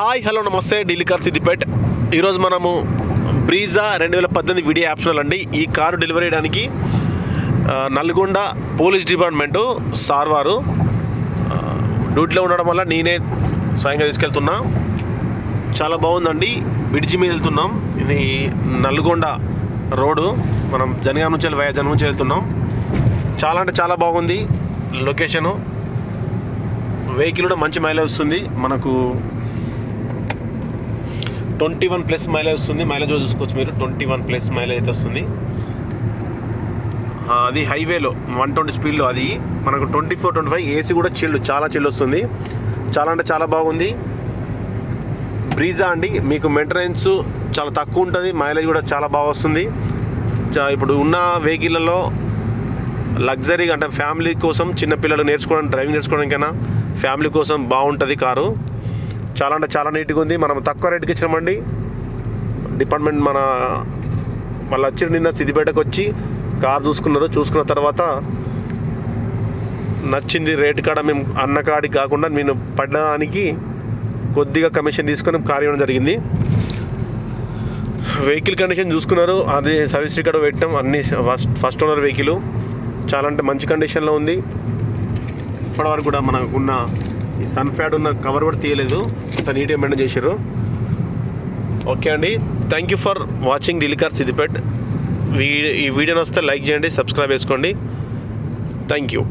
Hi hello నమస్తే. Delhi car Siddipet. ఈరోజు మనము బ్రీజా రెండు వేల పద్దెనిమిది విడి ఆప్షనల్ అండి ఈ కారు డెలివరీ చేయడానికి నల్గొండ పోలీస్ డిపార్ట్మెంటు సార్ వారు డ్యూటీలో ఉండడం వల్ల నేనే స్వయంగా తీసుకెళ్తున్నా. చాలా బాగుందండి. బ్రిడ్జి మీద వెళ్తున్నాం. ఇది నల్గొండ రోడ్డు. మనం జనగాం నుంచి వెళ్ళి వయా జనం నుంచి వెళ్తున్నాం. చాలా అంటే చాలా బాగుంది లొకేషను. వెహికల్ కూడా మంచి మైలేజ్ వస్తుంది. మనకు ట్వంటీ వన్ ప్లస్ మైలేజ్ వస్తుంది. మైలేజ్ చూసుకోవచ్చు మీరు. ట్వంటీ వన్ ప్లస్ మైలేజ్ అయితే వస్తుంది. అది హైవేలో వన్ ట్వంటీ స్పీడ్లో అది. మనకు twenty four twenty five AC కూడా చిల్లు చాలా చిల్లు వస్తుంది. చాలా అంటే చాలా బాగుంది. బ్రీజా అండి మీకు మెయింటెనెన్స్ చాలా తక్కువ ఉంటుంది. మైలేజ్ కూడా చాలా బాగా వస్తుంది. ఇప్పుడు ఉన్న వెహికల్లలో లగ్జరీగా అంటే ఫ్యామిలీ కోసం చిన్నపిల్లలు నేర్చుకోవడానికి డ్రైవింగ్ నేర్చుకోవడానికైనా ఫ్యామిలీ కోసం బాగుంటుంది కారు. చాలా అంటే చాలా నీట్గా ఉంది. మనం తక్కువ రేటుకి ఇచ్చినామండి. డిపార్ట్మెంట్ మన వాళ్ళు వచ్చి నిన్న సిద్దిపేటకు వచ్చి కార్ చూసుకున్నారు. చూసుకున్న తర్వాత నచ్చింది రేటు కాడ మేము అన్న కాడికి కాకుండా నేను పడ్డానికి కొద్దిగా కమిషన్ తీసుకొని కార్ ఇవ్వడం జరిగింది. వెహికల్ కండిషన్ చూసుకున్నారు. అది సర్వీస్ రికార్డ్ పెట్టాం. అన్ని ఫస్ట్ ఫస్ట్ ఓనర్ వెహికల్. చాలా అంటే మంచి కండిషన్లో ఉంది. ఇప్పటివరకు కూడా మనకున్న ఈ సన్ ఫ్యాడ్ ఉన్న కవర్ కూడా తీయలేదు. అంత నీట్గా మెయింటైన్ చేశారు ఓకే అండి. Thank you for watching Delhi car Siddipet we ఈ వీడియోని వస్తే లైక్ చేయండి సబ్స్క్రైబ్ చేసుకోండి. Thank you